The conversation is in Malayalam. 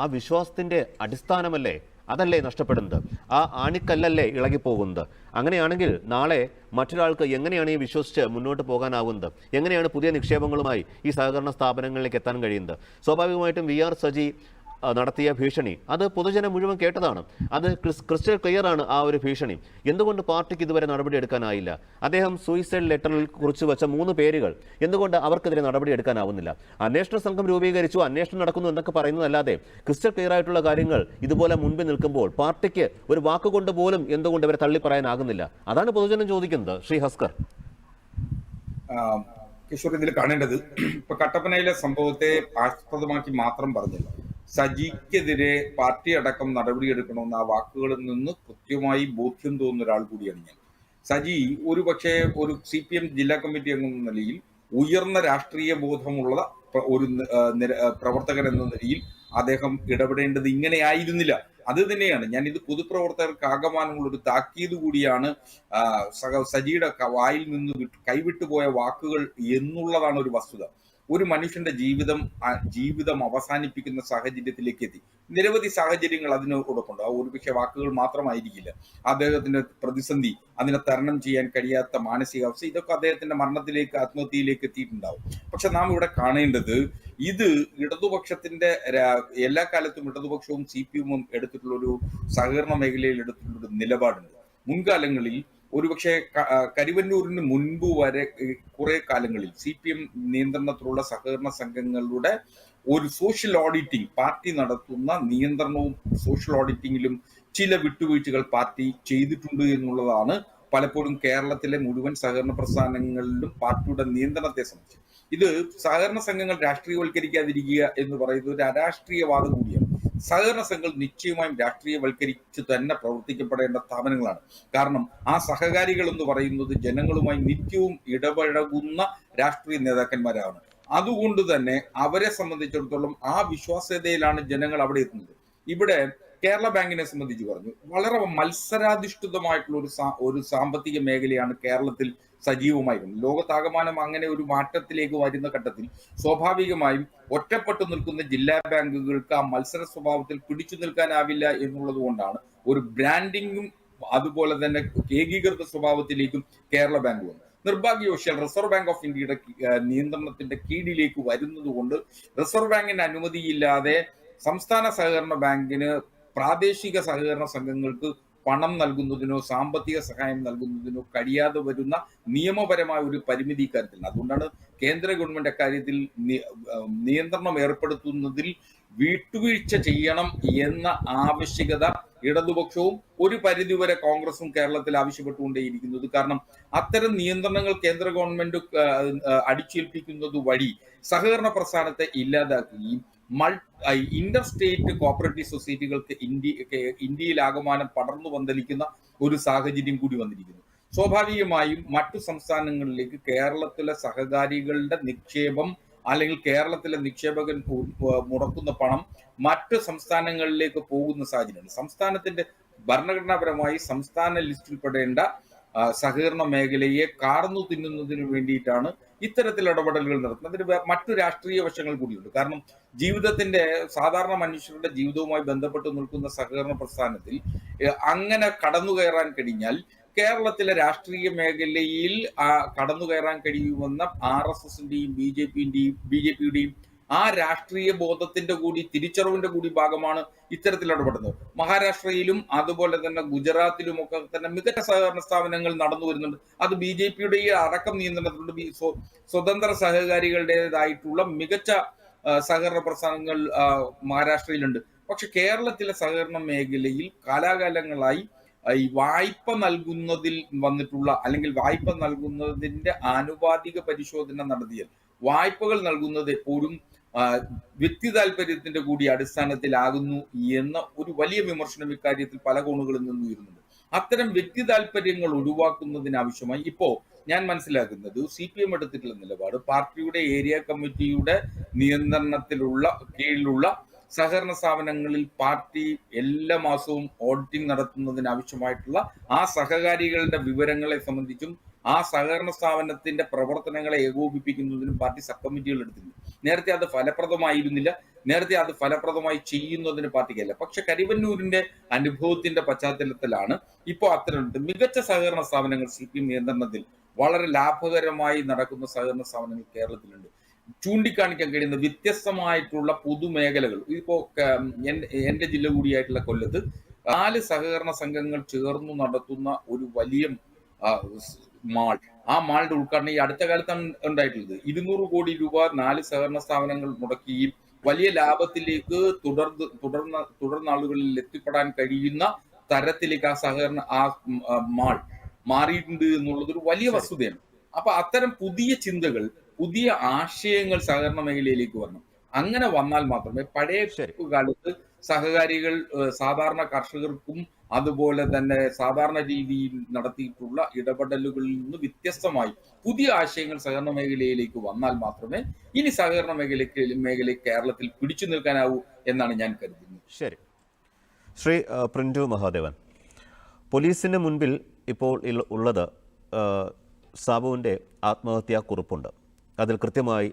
ആ വിശ്വാസത്തിന്റെ അടിസ്ഥാനമല്ലേ അതല്ലേ നഷ്ടപ്പെടുന്നത്? ആ ആണിക്കല്ലല്ലേ ഇളകിപ്പോകുന്നത്? അങ്ങനെയാണെങ്കിൽ നാളെ മറ്റൊരാൾക്ക് എങ്ങനെയാണ് ഈ വിശ്വസിച്ച് മുന്നോട്ട് പോകാനാവുന്നത്? എങ്ങനെയാണ് പുതിയ നിക്ഷേപങ്ങളുമായി ഈ സഹകരണ സ്ഥാപനങ്ങളിലേക്ക് എത്താൻ കഴിയുന്നത്? സ്വാഭാവികമായിട്ടും വി ആർ സജി നടത്തിയ ഭീഷണി. അത് പൊതുജനം മുഴുവൻ കേട്ടതാണ്. അത് ക്രിസ്റ്റൽ ക്ലിയർ ആണ് ആ ഒരു ഭീഷണി. എന്തുകൊണ്ട് പാർട്ടിക്ക് ഇതുവരെ നടപടി എടുക്കാനായില്ല? അദ്ദേഹം സൂയിസൈഡ് ലെറ്ററിൽ കുറിച്ച് വെച്ച മൂന്ന് പേരുകൾ. എന്തുകൊണ്ട് അവർക്കെതിരെ നടപടി എടുക്കാനാവുന്നില്ല? അന്വേഷണ സംഘം രൂപീകരിച്ചു അന്വേഷണം നടക്കുന്നു എന്നൊക്കെ പറയുന്നതല്ലാതെ ക്രിസ്റ്റൽ ക്ലിയർ ആയിട്ടുള്ള കാര്യങ്ങൾ ഇതുപോലെ മുൻപിൽ നിൽക്കുമ്പോൾ പാർട്ടിക്ക് ഒരു വാക്കുകൊണ്ട് പോലും എന്തുകൊണ്ട് ഇവരെ തള്ളി പറയാനാകുന്നില്ല അതാണ് പൊതുജനം ചോദിക്കുന്നത് ശ്രീ ഹസ്കർ. കിഷോർ ഇതിൽ കാണേണ്ടത് ഇപ്പൊ കട്ടപ്പനയിലെ സംഭവത്തെ ആസ്പദമാക്കി മാത്രം പറഞ്ഞില്ല. സജിക്കെതിരെ പാർട്ടി അടക്കം നടപടിയെടുക്കണമെന്ന് ആ വാക്കുകളിൽ നിന്ന് കൃത്യമായി ബോധ്യം തോന്നുന്ന ഒരാൾ കൂടിയാണ് ഞാൻ. സജി ഒരു പക്ഷേ ഒരു സി പി എം ജില്ലാ കമ്മിറ്റി അംഗം എന്ന നിലയിൽ ഉയർന്ന രാഷ്ട്രീയ ബോധമുള്ള ഒരു പ്രവർത്തകൻ എന്ന നിലയിൽ അദ്ദേഹം ഇടപെടേണ്ടത് ഇങ്ങനെയായിരുന്നില്ല. അത് തന്നെയാണ്. ഞാൻ ഇത് പൊതുപ്രവർത്തകർക്ക് ആകമാനമുള്ള ഒരു താക്കീത് കൂടിയാണ് സജിയുടെ വായിൽ നിന്ന് കൈവിട്ടുപോയ വാക്കുകൾ എന്നുള്ളതാണ് ഒരു വസ്തുത. ഒരു മനുഷ്യന്റെ ജീവിതം ജീവിതം അവസാനിപ്പിക്കുന്ന സാഹചര്യത്തിലേക്ക് എത്തി. നിരവധി സാഹചര്യങ്ങൾ അതിനോടൊപ്പമുണ്ട് ആ ഒരുപക്ഷെ വാക്കുകൾ മാത്രമായിരിക്കില്ല. അദ്ദേഹത്തിന്റെ പ്രതിസന്ധി അതിനെ തരണം ചെയ്യാൻ കഴിയാത്ത മാനസികാവസ്ഥ ഇതൊക്കെ അദ്ദേഹത്തിന്റെ മരണത്തിലേക്ക് ആത്മഹത്യയിലേക്ക് എത്തിയിട്ടുണ്ടാവും. പക്ഷെ നാം ഇവിടെ കാണേണ്ടത് ഇത് ഇടതുപക്ഷത്തിന്റെ എല്ലാ കാലത്തും ഇടതുപക്ഷവും സി പി എമ്മും എടുത്തിട്ടുള്ള ഒരു സഹകരണ മേഖലയിൽ എടുത്തിട്ടുള്ള ഒരു നിലപാടുണ്ട്. മുൻകാലങ്ങളിൽ ഒരുപക്ഷെ കരുവന്നൂരിന് മുൻപ് വരെ കുറെ കാലങ്ങളിൽ സി പി എം നിയന്ത്രണത്തിലുള്ള സഹകരണ സംഘങ്ങളുടെ ഒരു സോഷ്യൽ ഓഡിറ്റിംഗ് പാർട്ടി നടത്തുന്ന നിയന്ത്രണവും സോഷ്യൽ ഓഡിറ്റിംഗിലും ചില വിട്ടുവീഴ്ചകൾ പാർട്ടി ചെയ്തിട്ടുണ്ട് എന്നുള്ളതാണ് പലപ്പോഴും കേരളത്തിലെ മുഴുവൻ സഹകരണ പ്രസ്ഥാനങ്ങളിലും പാർട്ടിയുടെ നിയന്ത്രണത്തെ സംബന്ധിച്ച്. ഇത് സഹകരണ സംഘങ്ങൾ രാഷ്ട്രീയവൽക്കരിക്കാതിരിക്കുക എന്ന് പറയുന്നത് ഒരു അരാഷ്ട്രീയവാദം കൂടിയാണ്. സഹകരണ സംഘങ്ങൾ നിശ്ചയമായും രാഷ്ട്രീയവൽക്കരിച്ച് തന്നെ പ്രവർത്തിക്കപ്പെടേണ്ട സ്ഥാപനങ്ങളാണ്. കാരണം ആ സഹകാരികൾ എന്ന് പറയുന്നത് ജനങ്ങളുമായി നിത്യവും ഇടപഴകുന്ന രാഷ്ട്രീയ നേതാക്കന്മാരാണ്. അതുകൊണ്ട് തന്നെ അവരെ സംബന്ധിച്ചിടത്തോളം ആ വിശ്വാസ്യതയിലാണ് ജനങ്ങൾ അവിടെ എത്തുന്നത്. ഇവിടെ കേരള ബാങ്കിനെ സംബന്ധിച്ച് പറഞ്ഞു. വളരെ മത്സരാധിഷ്ഠിതമായിട്ടുള്ള ഒരു ഒരു സാമ്പത്തിക മേഖലയാണ് കേരളത്തിൽ സജീവമായിരുന്നത് ലോകത്താകമാനം അങ്ങനെ ഒരു മാറ്റത്തിലേക്ക് വരുന്ന ഘട്ടത്തിൽ സ്വാഭാവികമായും ഒറ്റപ്പെട്ടു നിൽക്കുന്ന ജില്ലാ ബാങ്കുകൾക്ക് ആ മത്സര സ്വഭാവത്തിൽ പിടിച്ചു നിൽക്കാനാവില്ല എന്നുള്ളത് കൊണ്ടാണ് ഒരു ബ്രാൻഡിങ്ങും അതുപോലെ തന്നെ ഏകീകൃത സ്വഭാവത്തിലേക്കും കേരള ബാങ്ക് വന്നു. നിർഭാഗ്യവശാൽ റിസർവ് ബാങ്ക് ഓഫ് ഇന്ത്യയുടെ നിയന്ത്രണത്തിന്റെ കീഴിലേക്ക് വരുന്നത് കൊണ്ട് റിസർവ് ബാങ്കിന്റെ അനുമതിയില്ലാതെ സംസ്ഥാന സഹകരണ ബാങ്കിന് പ്രാദേശിക സഹകരണ സംഘങ്ങൾക്ക് പണം നൽകുന്നതിനോ സാമ്പത്തിക സഹായം നൽകുന്നതിനോ കഴിയാതെ വരുന്ന നിയമപരമായ ഒരു പരിമിതി ഇക്കാര്യത്തിൽ. അതുകൊണ്ടാണ് കേന്ദ്ര ഗവൺമെന്റ് അക്കാര്യത്തിൽ നിയന്ത്രണം ഏർപ്പെടുത്തുന്നതിൽ വിട്ടുവീഴ്ച ചെയ്യണം എന്ന ആവശ്യകത ഇടതുപക്ഷവും ഒരു പരിധിവരെ കോൺഗ്രസും കേരളത്തിൽ ആവശ്യപ്പെട്ടുകൊണ്ടേയിരിക്കുന്നത്. കാരണം അത്തരം നിയന്ത്രണങ്ങൾ കേന്ദ്ര ഗവൺമെന്റ് അടിച്ചേൽപ്പിക്കുന്നത് വഴി സഹകരണ പ്രസ്ഥാനത്തെ ഇല്ലാതാക്കുകയും മൾ ഇന്റർ സ്റ്റേറ്റ് കോപ്പറേറ്റീവ് സൊസൈറ്റികൾക്ക് ഇന്ത്യ ഇന്ത്യയിലാകമാനം പടർന്നു പന്തലിക്കുന്ന ഒരു സാഹചര്യം കൂടി വന്നിരിക്കുന്നു. സ്വാഭാവികമായും മറ്റു സംസ്ഥാനങ്ങളിലേക്ക് കേരളത്തിലെ സഹകാരികളുടെ നിക്ഷേപം അല്ലെങ്കിൽ കേരളത്തിലെ നിക്ഷേപകൻ മുടക്കുന്ന പണം മറ്റ് സംസ്ഥാനങ്ങളിലേക്ക് പോകുന്ന സാഹചര്യമാണ്. സംസ്ഥാനത്തിന്റെ ഭരണഘടനാപരമായി സംസ്ഥാന ലിസ്റ്റിൽപ്പെടേണ്ട സഹകരണ മേഖലയെ കാർന്നു തിന്നുന്നതിന് വേണ്ടിയിട്ടാണ് ഇത്തരത്തിൽ ഇടപെടലുകൾ നടത്തുന്നത് അതിന് മറ്റു രാഷ്ട്രീയ വശങ്ങൾ കൂടിയുണ്ട്. കാരണം ജീവിതത്തിന്റെ സാധാരണ മനുഷ്യരുടെ ജീവിതവുമായി ബന്ധപ്പെട്ട് നിൽക്കുന്ന സഹകരണ പ്രസ്ഥാനത്തിൽ അങ്ങനെ കടന്നു കയറാൻ കഴിഞ്ഞാൽ കേരളത്തിലെ രാഷ്ട്രീയ മേഖലയിൽ കടന്നു കയറാൻ കഴിയുമെന്ന ആർ എസ് എസിന്റെയും ബി ജെ പിന്റെയും ബി ജെ പിയുടെയും ആ രാഷ്ട്രീയ ബോധത്തിന്റെ കൂടി തിരിച്ചറിവിന്റെ കൂടി ഭാഗമാണ് ഇത്തരത്തിൽ ഇടപെടുന്നത്. മഹാരാഷ്ട്രയിലും അതുപോലെ തന്നെ ഗുജറാത്തിലും ഒക്കെ തന്നെ മികച്ച സഹകരണ സ്ഥാപനങ്ങൾ നടന്നു വരുന്നുണ്ട്. അത് ബി ജെ പിയുടെ അടക്കം നിയന്ത്രണത്തിലുണ്ട്. സ്വതന്ത്ര സഹകാരികളുടേതായിട്ടുള്ള മികച്ച സഹകരണ പ്രസ്ഥാനങ്ങൾ മഹാരാഷ്ട്രയിലുണ്ട്. പക്ഷെ കേരളത്തിലെ സഹകരണ മേഖലയിൽ കാലാകാലങ്ങളായി ഈ വായ്പ നൽകുന്നതിൽ വന്നിട്ടുള്ള അല്ലെങ്കിൽ വായ്പ നൽകുന്നതിന്റെ ആനുപാതിക പരിശോധന നടത്തിയാൽ വായ്പകൾ നൽകുന്നത് എപ്പോഴും വ്യക്തി താല്പര്യത്തിന്റെ കൂടി അടിസ്ഥാനത്തിലാകുന്നു എന്ന ഒരു വലിയ വിമർശനം ഇക്കാര്യത്തിൽ പല കോണുകളിൽ നിന്നും ഉയരുന്നുണ്ട്. അത്തരം വ്യക്തി താല്പര്യങ്ങൾ ഒഴിവാക്കുന്നതിനാവശ്യമായി ഇപ്പോ ഞാൻ മനസ്സിലാക്കുന്നത് സി പി എം എടുത്തിട്ടുള്ള നിലപാട് പാർട്ടിയുടെ ഏരിയ കമ്മിറ്റിയുടെ നിയന്ത്രണത്തിലുള്ള കീഴിലുള്ള സഹകരണ സ്ഥാപനങ്ങളിൽ പാർട്ടി എല്ലാ മാസവും ഓഡിറ്റിംഗ് നടത്തുന്നതിന് ആവശ്യമായിട്ടുള്ള ആ സഹകാരികളുടെ വിവരങ്ങളെ സംബന്ധിച്ചും ആ സഹകരണ സ്ഥാപനത്തിന്റെ പ്രവർത്തനങ്ങളെ ഏകോപിപ്പിക്കുന്നതിനും പാർട്ടി സബ് കമ്മിറ്റികൾ എടുത്തിരുന്നു. നേരത്തെ അത് ഫലപ്രദമായിരുന്നില്ല. നേരത്തെ അത് ഫലപ്രദമായി ചെയ്യുന്നതിന് പാർട്ടിക്കല്ല. പക്ഷെ കരിവന്നൂരിന്റെ അനുഭവത്തിന്റെ പശ്ചാത്തലത്തിലാണ് ഇപ്പോൾ അത്തരമുണ്ട് മികച്ച സഹകരണ സ്ഥാപനങ്ങൾ സി പി എം നിയന്ത്രണത്തിൽ വളരെ ലാഭകരമായി നടക്കുന്ന സഹകരണ സ്ഥാപനങ്ങൾ കേരളത്തിലുണ്ട്. ചൂണ്ടിക്കാണിക്കാൻ കഴിയുന്ന വ്യത്യസ്തമായിട്ടുള്ള പൊതുമേഖലകൾ. ഇപ്പോ എന്റെ ജില്ല കൂടിയായിട്ടുള്ള കൊല്ലത്ത് നാല് സഹകരണ സംഘങ്ങൾ ചേർന്ന് നടത്തുന്ന ഒരു വലിയ മാൾ. ആ മാളിന്റെ ഉദ്ഘാടനം ഈ അടുത്ത കാലത്താണ് ഉണ്ടായിട്ടുള്ളത്. ഇരുന്നൂറ് കോടി രൂപ നാല് സഹകരണ സ്ഥാപനങ്ങൾ മുടക്കുകയും വലിയ ലാഭത്തിലേക്ക് തുടർന്ന് തുടർന്ന തുടർനാളുകളിൽ എത്തിപ്പെടാൻ കഴിയുന്ന തരത്തിലേക്ക് ആ സഹകരണ ആ മാൾ മാറിയിട്ടുണ്ട് എന്നുള്ളത് ഒരു വലിയ വസ്തുതയാണ്. അപ്പൊ അത്തരം പുതിയ ചിന്തകൾ പുതിയ ആശയങ്ങൾ സഹകരണ മേഖലയിലേക്ക് വരണം. അങ്ങനെ വന്നാൽ മാത്രമേ പഴയ. കാലത്ത് സഹകാരികൾ സാധാരണ കർഷകർക്കും അതുപോലെ തന്നെ സാധാരണ രീതിയിൽ നടത്തിയിട്ടുള്ള ഇടപെടലുകളിൽ നിന്ന് വ്യത്യസ്തമായി പുതിയ ആശയങ്ങൾ സഹകരണ മേഖലയിലേക്ക് വന്നാൽ മാത്രമേ ഇനി സഹകരണ മേഖലയ്ക്ക് മേഖല കേരളത്തിൽ പിടിച്ചു നിൽക്കാനാവൂ എന്നാണ് ഞാൻ കരുതുന്നത്. ശരി. ശ്രീ പ്രിന്റു മഹാദേവൻ പോലീസിന് മുൻപിൽ ഇപ്പോൾ ഉള്ളത് സാബുവിന്റെ ആത്മഹത്യാ കുറിപ്പുണ്ട് അതിൽ കൃത്യമായി